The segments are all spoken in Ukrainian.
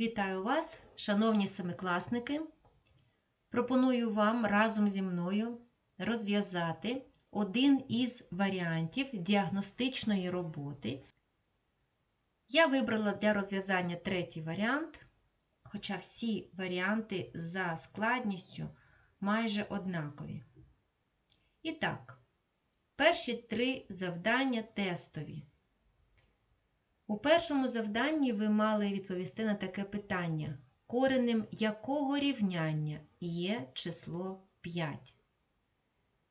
Вітаю вас, шановні семикласники. Пропоную вам разом зі мною розв'язати один із варіантів діагностичної роботи. Я вибрала для розв'язання третій варіант, хоча всі варіанти за складністю майже однакові. І так, перші три завдання тестові. У першому завданні ви мали відповісти на таке питання, коренем якого рівняння є число 5.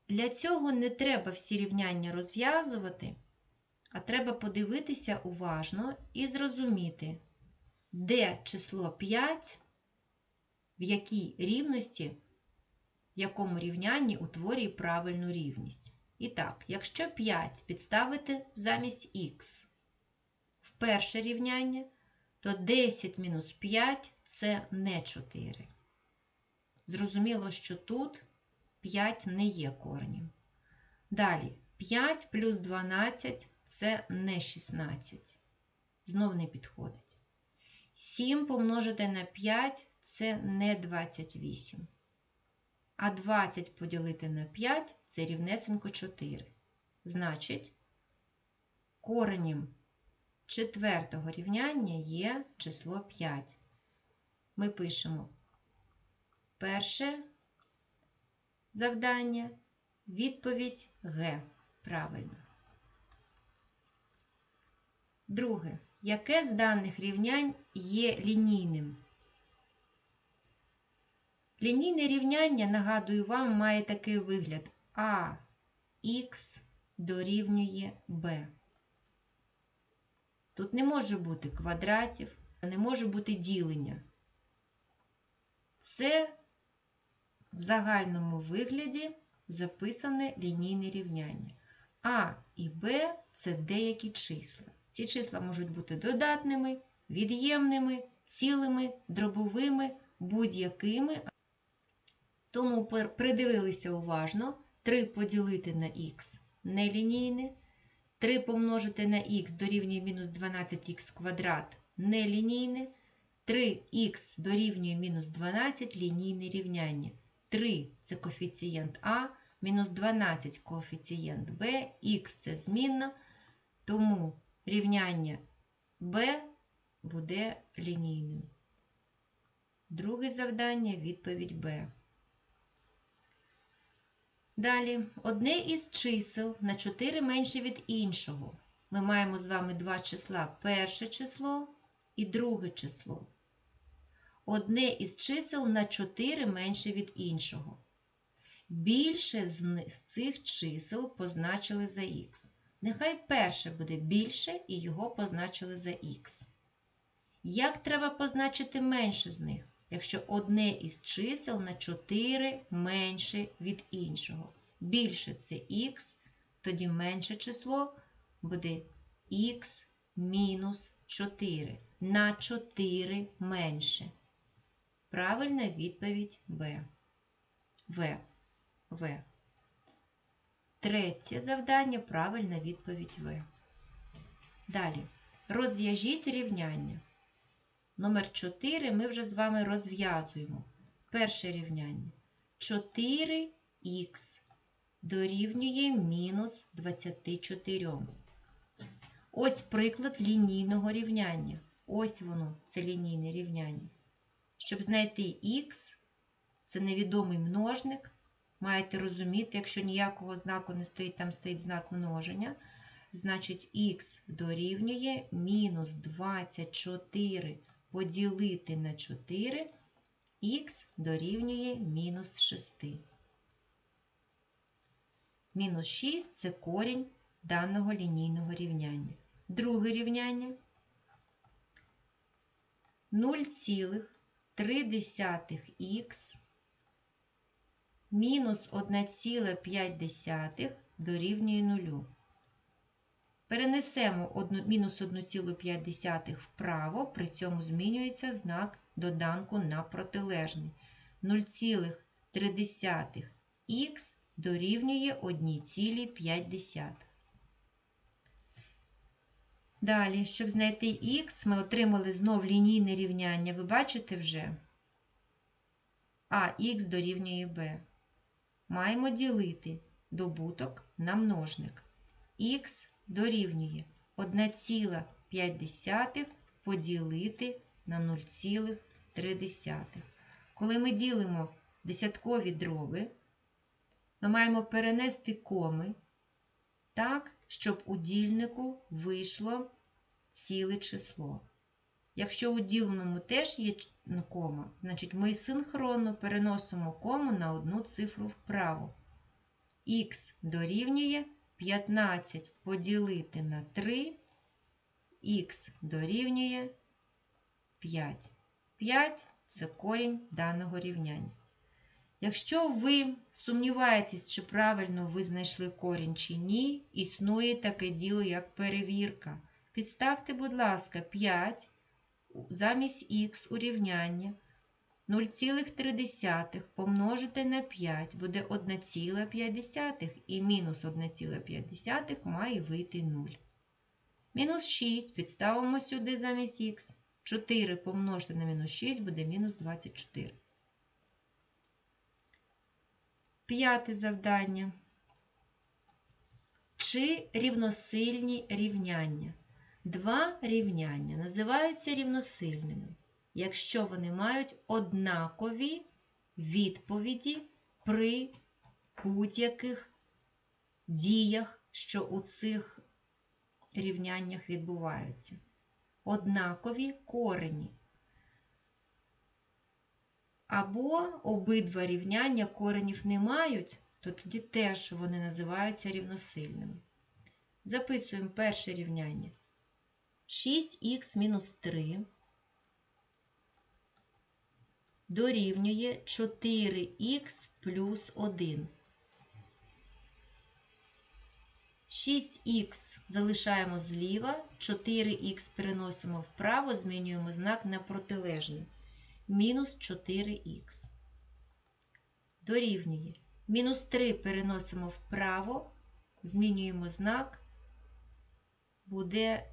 Для цього не треба всі рівняння розв'язувати, а треба подивитися уважно і зрозуміти, де число 5, в якій рівності, в якому рівнянні утворює правильну рівність. І так, якщо 5 підставити замість х, в перше рівняння, то 10 мінус 5 це не 4. Зрозуміло, що тут 5 не є коренем. Далі 5 плюс 12 це не 16. Знов не підходить. 7 помножити на 5 це не 28. А 20 поділити на 5 це рівнесенько 4. Значить, коренем четвертого рівняння є число 5. Ми пишемо перше завдання, відповідь Г. Правильно. Друге. Яке з даних рівнянь є лінійним? Лінійне рівняння, нагадую вам, має такий вигляд А х дорівнює b. Тут не може бути квадратів, не може бути ділення. Це в загальному вигляді записане лінійне рівняння. А і Б це деякі числа. Ці числа можуть бути додатними, від'ємними, цілими, дробовими, будь-якими. Тому придивилися уважно 3 поділити на х нелінійне. 3 помножити на х дорівнює мінус 12х квадрат нелінійне. 3х дорівнює мінус 12 лінійне рівняння. 3 це коефіцієнт А, мінус 12 коефіцієнт Б, х це змінна, тому рівняння b буде лінійним. Друге завдання відповідь Б. Далі, одне із чисел на 4 менше від іншого. Ми маємо з вами два числа перше число і друге число. Одне із чисел на 4 менше від іншого. Більше з цих чисел позначили за х. Нехай перше буде більше і його позначили за х. Як треба позначити менше з них? Якщо одне із чисел на 4 менше від іншого. Більше це х, тоді менше число буде х мінус 4. На 4 менше. Правильна відповідь Б. В. В. Третє завдання правильна відповідь В. Далі. Розв'яжіть рівняння. Номер 4 ми вже з вами розв'язуємо. Перше рівняння. 4х дорівнює мінус 24. Ось приклад лінійного рівняння. Ось воно, це лінійне рівняння. Щоб знайти х, це невідомий множник. Маєте розуміти, якщо ніякого знаку не стоїть, там стоїть знак множення. Значить, х дорівнює мінус 24 поділити на 4, х дорівнює мінус 6. Мінус 6 це корінь даного лінійного рівняння. Друге рівняння 0,3х мінус 1,5 дорівнює 0. Перенесемо мінус 1,5 вправо, при цьому змінюється знак доданку на протилежний. 0,3х дорівнює 1,5. Далі, щоб знайти х, ми отримали знов лінійне рівняння. Ви бачите вже? А х дорівнює b. Маємо ділити добуток на множник. Х дорівнює 1,5 поділити на 0,3. Коли ми ділимо десяткові дроби, ми маємо перенести коми так, щоб у дільнику вийшло ціле число. Якщо у діленому теж є кома, значить ми синхронно переносимо кому на одну цифру вправо. Х дорівнює 15 поділити на 3, х дорівнює 5. 5 це корінь даного рівняння. Якщо ви сумніваєтесь, чи правильно ви знайшли корінь чи ні, існує таке діло, як перевірка. Підставте, будь ласка, 5 замість х у рівняння 0,3 помножити на 5 буде 1,5 і мінус 1,5 має вийти 0. Мінус 6 підставимо сюди замість х. 4 помножити на мінус 6 буде мінус 24. П'яте завдання. Чи рівносильні рівняння? Два рівняння називаються рівносильними, якщо вони мають однакові відповіді при будь-яких діях, що у цих рівняннях відбуваються. Однакові корені. Або обидва рівняння коренів не мають, то тоді теж вони називаються рівносильними. Записуємо перше рівняння. 6х мінус 3 дорівнює 4х плюс 1. 6х залишаємо зліва, 4х переносимо вправо, змінюємо знак на протилежний. Мінус 4х. Дорівнює. Мінус 3 переносимо вправо, змінюємо знак, буде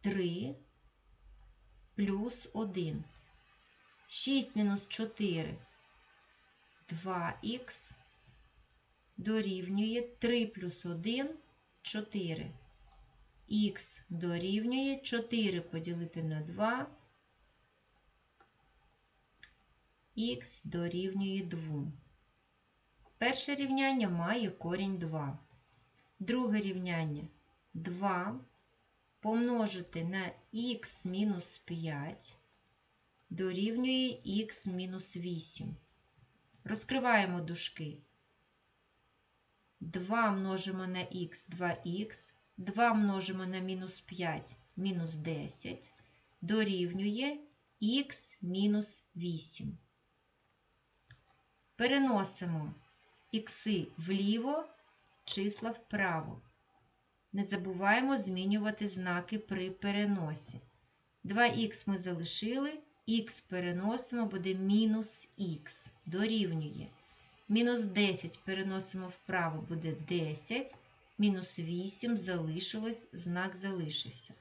3 плюс 1. 6 мінус 4 2х дорівнює 3 плюс 1 4. Х дорівнює 4 поділити на 2. Х дорівнює 2. Перше рівняння має корінь 2. Друге рівняння 2 помножити на х мінус 5 дорівнює х мінус 8. Розкриваємо дужки. 2 множимо на х 2х, 2 множимо на мінус 5 мінус 10 дорівнює х мінус 8. Переносимо ікси вліво, числа вправо. Не забуваємо змінювати знаки при переносі. 2х ми залишили, х переносимо, буде мінус х, дорівнює. Мінус 10 переносимо вправо, буде 10, мінус 8 залишилось, знак залишився.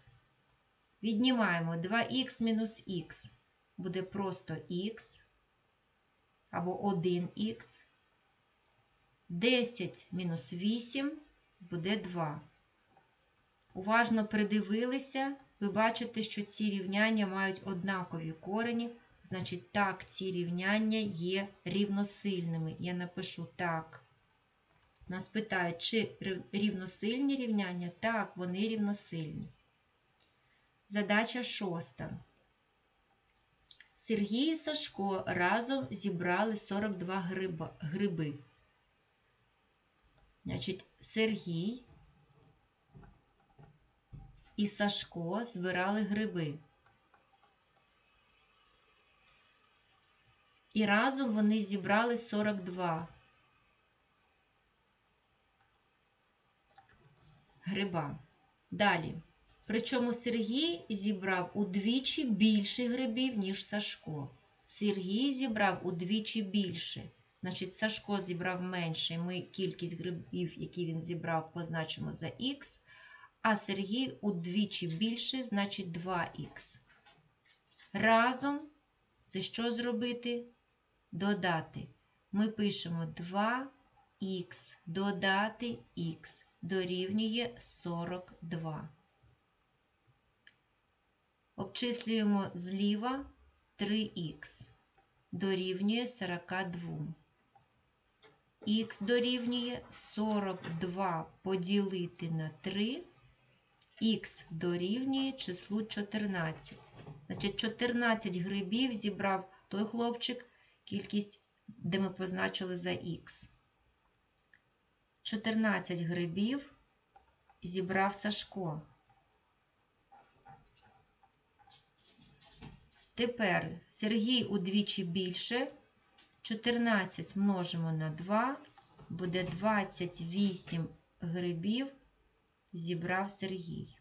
Віднімаємо 2х мінус х, буде просто х або 1х. 10 мінус 8 буде 2. Уважно придивилися, ви бачите, що ці рівняння мають однакові корені. Значить, так, ці рівняння є рівносильними. Я напишу так. Нас питають, чи рівносильні рівняння? Так, вони рівносильні. Задача шоста. Сергій і Сашко разом зібрали 42 гриби. Значить, Сергій і Сашко збирали гриби. І разом вони зібрали 42 гриба. Далі. Причому Сергій зібрав удвічі більше грибів, ніж Сашко. Сергій зібрав удвічі більше. Значить, Сашко зібрав менше. Ми кількість грибів, які він зібрав, позначимо за Х. а Сергій удвічі більше, значить 2х. Разом це що зробити? Додати. Ми пишемо 2х додати х дорівнює 42. Обчислюємо зліва 3х дорівнює 42. Х дорівнює 42 поділити на 3, х дорівнює числу 14. Значить, 14 грибів зібрав той хлопчик, кількість, де ми позначили за х. 14 грибів зібрав Сашко. Тепер Сергій удвічі більше. 14 множимо на 2, буде 28 грибів зібрав Сергій.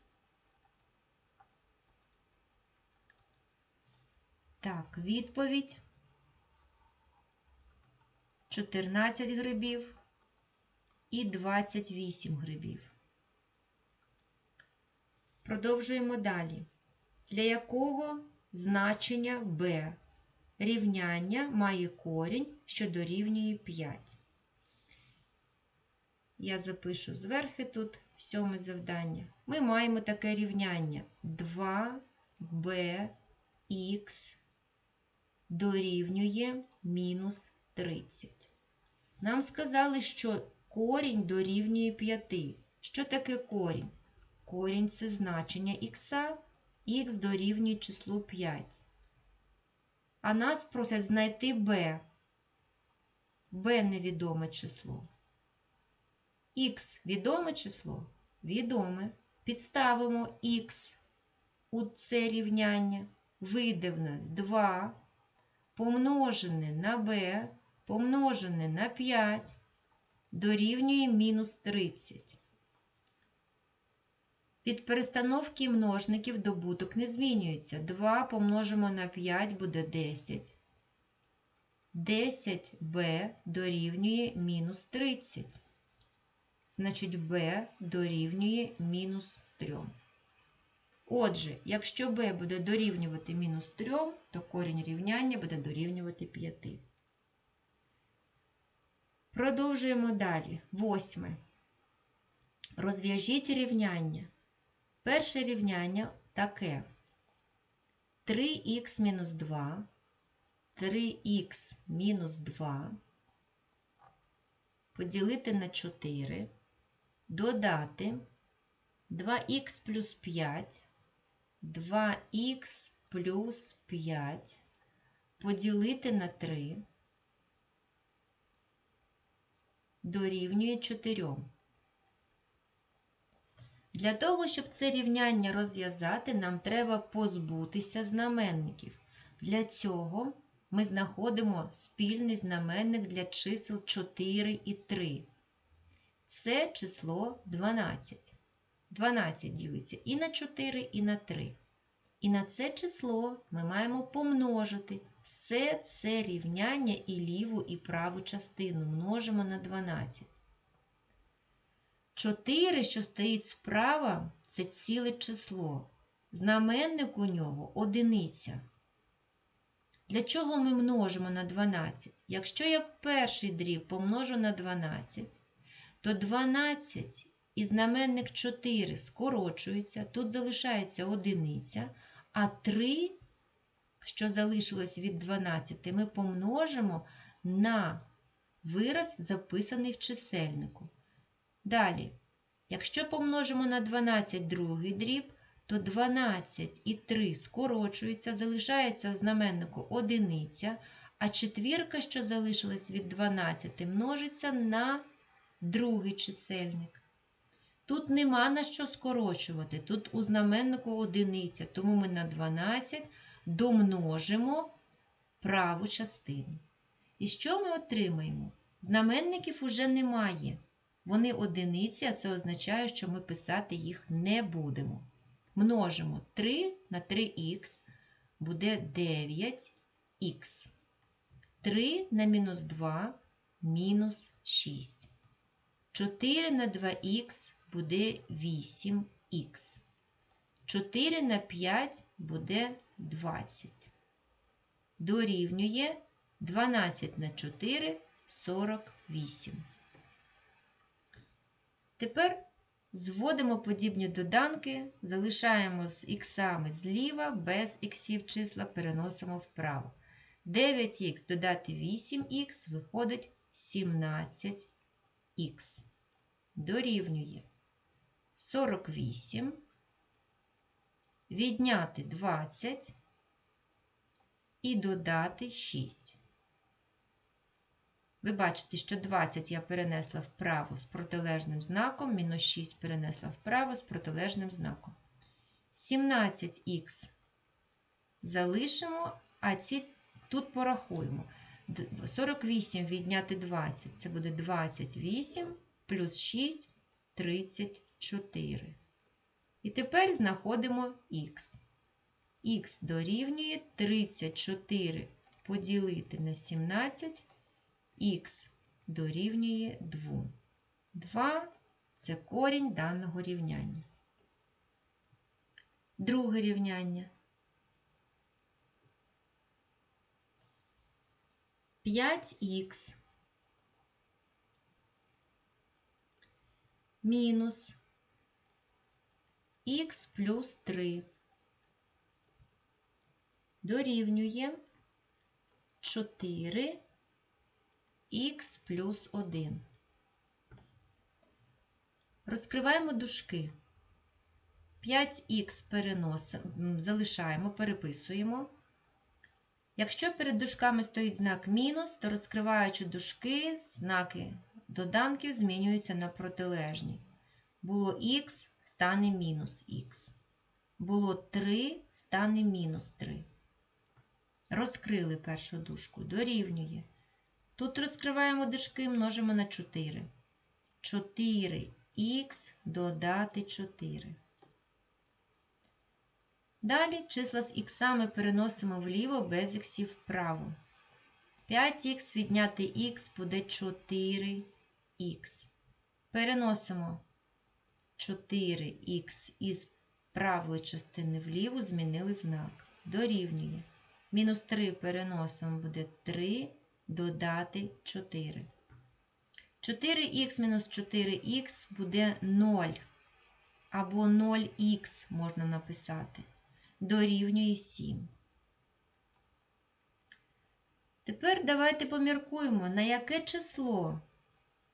Так, відповідь. 14 грибів і 28 грибів. Продовжуємо далі. Для якого значення b рівняння має корінь, що дорівнює 5. Я запишу зверху тут сьоме завдання. Ми маємо таке рівняння 2bx дорівнює мінус 30. Нам сказали, що корінь дорівнює 5. Що таке корінь? Корінь це значення х, х дорівнює числу 5. А нас просять знайти b. b невідоме число. Х відоме число? Відоме. Підставимо х у це рівняння. Вийде в нас 2 помножене на b, помножене на 5, дорівнює мінус 30. Від перестановки множників добуток не змінюється. 2 помножимо на 5 буде 10. 10b дорівнює мінус 30. Значить, b дорівнює мінус 3. Отже, якщо b буде дорівнювати мінус 3, то корінь рівняння буде дорівнювати 5. Продовжуємо далі. Восьме. Розв'яжіть рівняння. Перше рівняння таке. 3х мінус 2, 3х мінус 2 поділити на 4, додати 2х плюс 5, 2х плюс 5 поділити на 3 дорівнює 4. Для того, щоб це рівняння розв'язати, нам треба позбутися знаменників. Для цього ми знаходимо спільний знаменник для чисел 4 і 3. Це число 12. 12 ділиться і на 4, і на 3. І на це число ми маємо помножити все це рівняння і ліву, і праву частину множимо на 12. 4, що стоїть справа, це ціле число. Знаменник у нього одиниця. Для чого ми множимо на 12? Якщо я перший дріб помножу на 12, то 12 і знаменник 4 скорочується, тут залишається одиниця, а 3, що залишилось від 12, ми помножимо на вираз, записаний в чисельнику. Далі, якщо помножимо на 12 другий дріб, то 12 і 3 скорочуються, залишається в знаменнику одиниця, а четвірка, що залишилась від 12, множиться на другий чисельник. Тут нема на що скорочувати, тут у знаменнику одиниця, тому ми на 12 домножимо праву частину. І що ми отримаємо? Знаменників уже немає. Вони одиниці, а це означає, що ми писати їх не будемо. Множимо 3 на 3х буде 9х. 3 на мінус 2 мінус 6. 4 на 2х буде 8х. 4 на 5 буде 20. Дорівнює 12 на 4 48. Тепер зводимо подібні доданки, залишаємо з іксами зліва, без іксів числа переносимо вправо. 9х додати 8х виходить 17х. Дорівнює 48. Відняти 20 і додати 6. Ви бачите, що 20 я перенесла вправо з протилежним знаком, мінус 6 перенесла вправо з протилежним знаком. 17х залишимо, а ці тут порахуємо. 48 відняти 20 це буде 28 плюс 6 34. І тепер знаходимо х. Х дорівнює 34 поділити на 17, х дорівнює 2. 2 це корінь даного рівняння. Друге рівняння. 5х мінус х плюс 3 дорівнює 4 х плюс 1. Розкриваємо дужки. 5х переносимо, залишаємо, переписуємо. Якщо перед дужками стоїть знак мінус, то розкриваючи дужки, знаки доданків змінюються на протилежні. Було х, стане мінус х. Було 3, стане мінус 3. Розкрили першу дужку, дорівнює. Тут розкриваємо дужки, множимо на 4. 4х додати 4. Далі числа з іксами переносимо вліво, без іксів вправо. 5х відняти х буде 4х. Переносимо 4х із правої частини вліву, змінили знак. Дорівнює. Мінус 3 переносимо буде 3 додати 4. 4х мінус 4х буде 0. Або 0х можна написати. Дорівнює 7. Тепер давайте поміркуємо, на яке число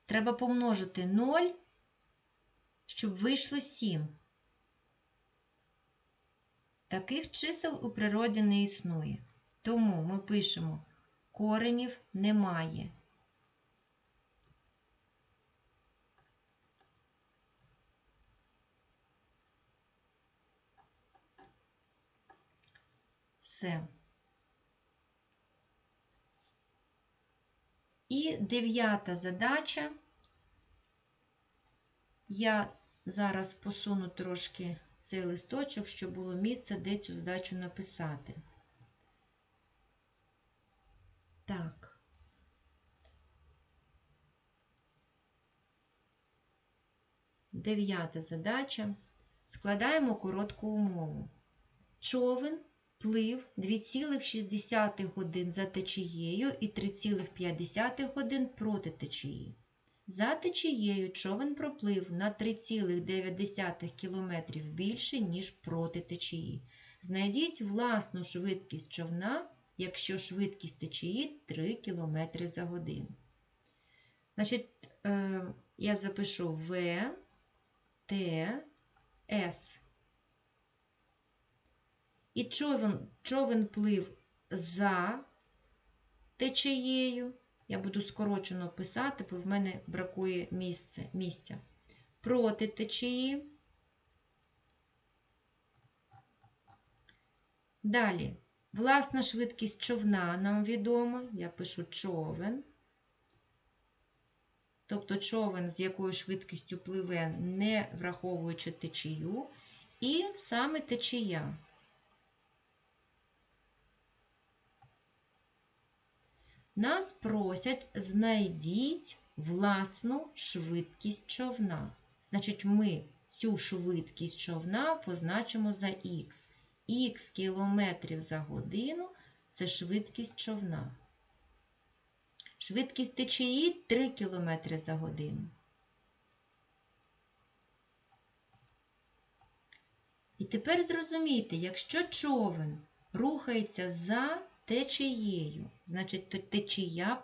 треба помножити 0, щоб вийшло 7. Таких чисел у природі не існує. Тому ми пишемо коренів немає. Все. І дев'ята задача. Я зараз посуну трошки цей листочок, щоб було місце, де цю задачу написати. Так. Дев'ята задача. Складаємо коротку умову. Човен плив 2,6 годин за течією і 3,5 годин проти течії. За течією човен проплив на 3,9 км більше, ніж проти течії. Знайдіть власну швидкість човна, якщо швидкість течії 3 км за годину. Значить, е, я запишу В, Т, С. І човен, човен плив за течією. Я буду скорочено писати, бо в мене бракує місця. місця. Проти течії. Далі, власна швидкість човна нам відома. Я пишу човен. Тобто човен, з якою швидкістю пливе, не враховуючи течію, і саме течія. Нас просять знайдіть власну швидкість човна. Значить, ми цю швидкість човна позначимо за х. Х кілометрів за годину це швидкість човна. Швидкість течії 3 км за годину. І тепер зрозумійте, якщо човен рухається за течією, значить течія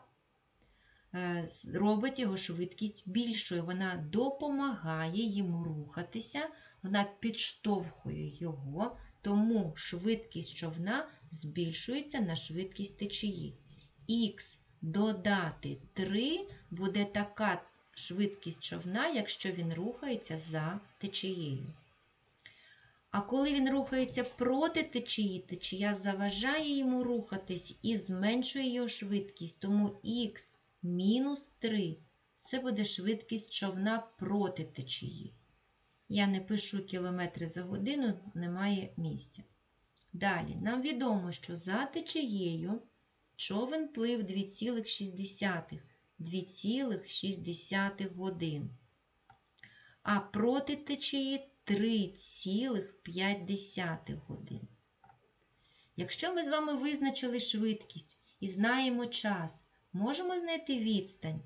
е, робить його швидкість більшою. Вона допомагає йому рухатися, вона підштовхує його, тому швидкість човна збільшується на швидкість течії. Х додати 3 буде така швидкість човна, якщо він рухається за течією. А коли він рухається проти течії, течія заважає йому рухатись і зменшує його швидкість. Тому х мінус 3 це буде швидкість човна проти течії. Я не пишу кілометри за годину, немає місця. Далі, нам відомо, що за течією човен плив 2,6 2,6 годин. А проти течії 3,5 годин. Якщо ми з вами визначили швидкість і знаємо час, можемо знайти відстань?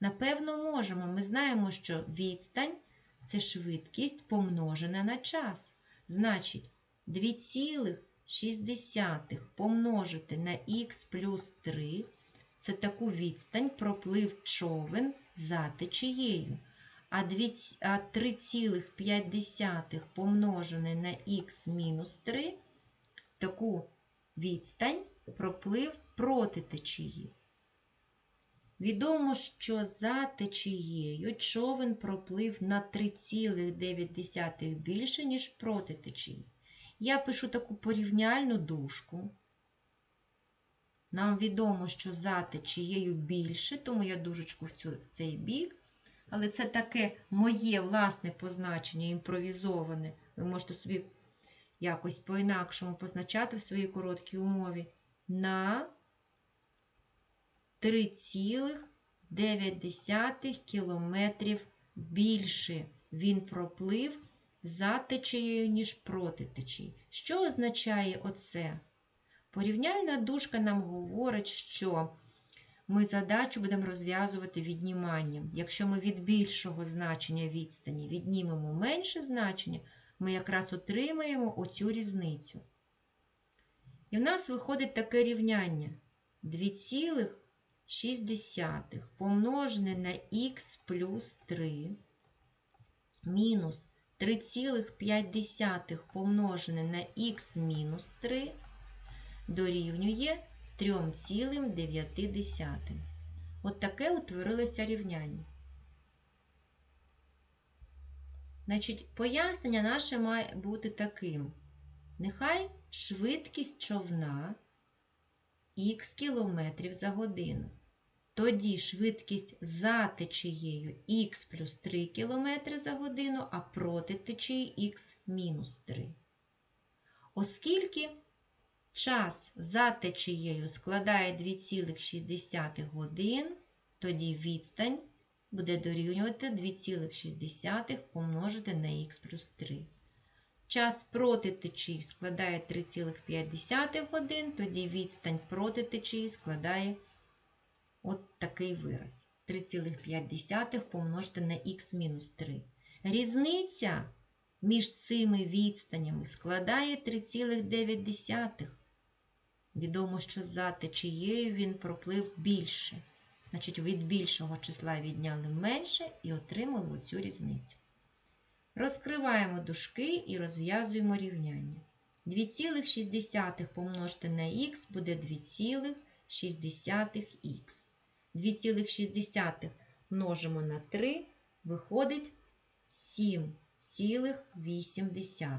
Напевно, можемо. Ми знаємо, що відстань це швидкість помножена на час. Значить, 2,6 помножити на х плюс 3 це таку відстань проплив човен за течією. А 3,5 помножене на х мінус 3 таку відстань проплив проти течії. Відомо, що за течією човен проплив на 3,9 більше, ніж проти течії. Я пишу таку порівняльну дужку. Нам відомо, що за течією більше, тому я дужечку в, цю, в цей бік. Але це таке моє власне позначення, імпровізоване. Ви можете собі якось по-інакшому позначати в своїй короткій умові на 3,9 кілометрів більше він проплив за течією, ніж проти течії. Що означає оце? Порівняльна дужка нам говорить, що ми задачу будемо розв'язувати відніманням. Якщо ми від більшого значення відстані віднімемо менше значення, ми якраз отримаємо оцю різницю. І в нас виходить таке рівняння 2,6 помножене на х плюс 3 мінус 3,5 помножене на х мінус 3 дорівнює 3,9. От таке утворилося рівняння. Значить, пояснення наше має бути таким. Нехай швидкість човна х кілометрів за годину. Тоді швидкість за течією х плюс 3 км за годину, а проти течії х мінус 3. Оскільки час за течією складає 2,6 годин, тоді відстань буде дорівнювати 2,6 помножити на х плюс 3. Час проти течії складає 3,5 годин, тоді відстань проти течії складає от такий вираз. 3,5 помножити на х мінус 3. Різниця між цими відстанями складає 3,9. Відомо, що за течією він проплив більше. Значить, від більшого числа відняли менше і отримали оцю різницю. Розкриваємо дужки і розв'язуємо рівняння. 2,6 помножити на х буде 2,6х. 2,6 множимо на 3, виходить 7,8.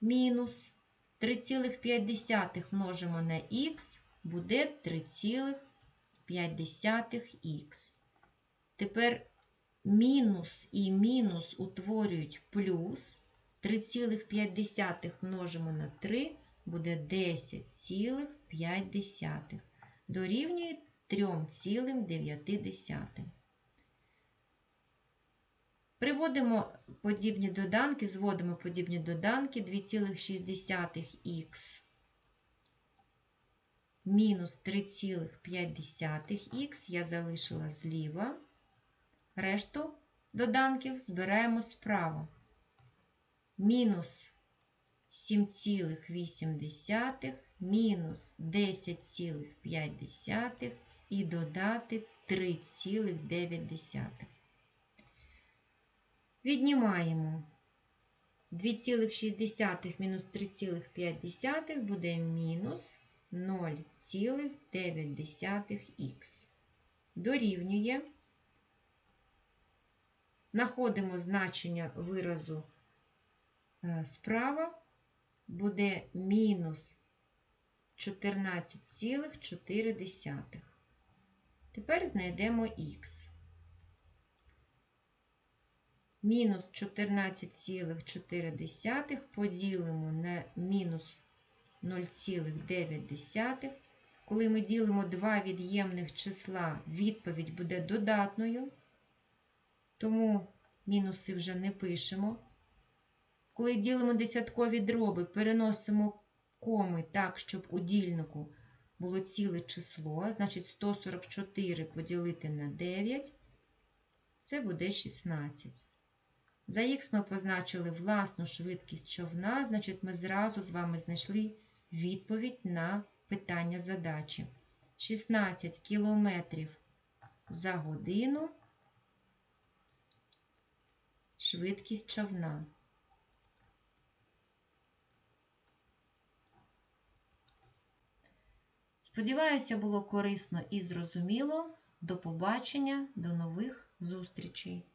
Мінус 3,5 множимо на х, буде 3,5х. Тепер мінус і мінус утворюють плюс. 3,5 множимо на 3, буде 10,5. Дорівнює 3,9. Приводимо подібні доданки, зводимо подібні доданки 2,6х мінус 3,5х я залишила зліва. Решту доданків збираємо справа. Мінус 7,8, мінус 10,5 і додати 3,9. Віднімаємо 2,6 мінус 3,5 буде мінус 0,9х. Дорівнює. Знаходимо значення виразу е, справа, буде мінус 14,4. Тепер знайдемо х. Мінус 14,4 поділимо на мінус 0,9. Коли ми ділимо два від'ємних числа, відповідь буде додатною, тому мінуси вже не пишемо. Коли ділимо десяткові дроби, переносимо коми так, щоб у дільнику було ціле число, значить 144 поділити на 9, це буде 16. За х ми позначили власну швидкість човна, значить, ми зразу з вами знайшли відповідь на питання задачі. 16 км за годину швидкість човна. Сподіваюся, було корисно і зрозуміло. До побачення, до нових зустрічей!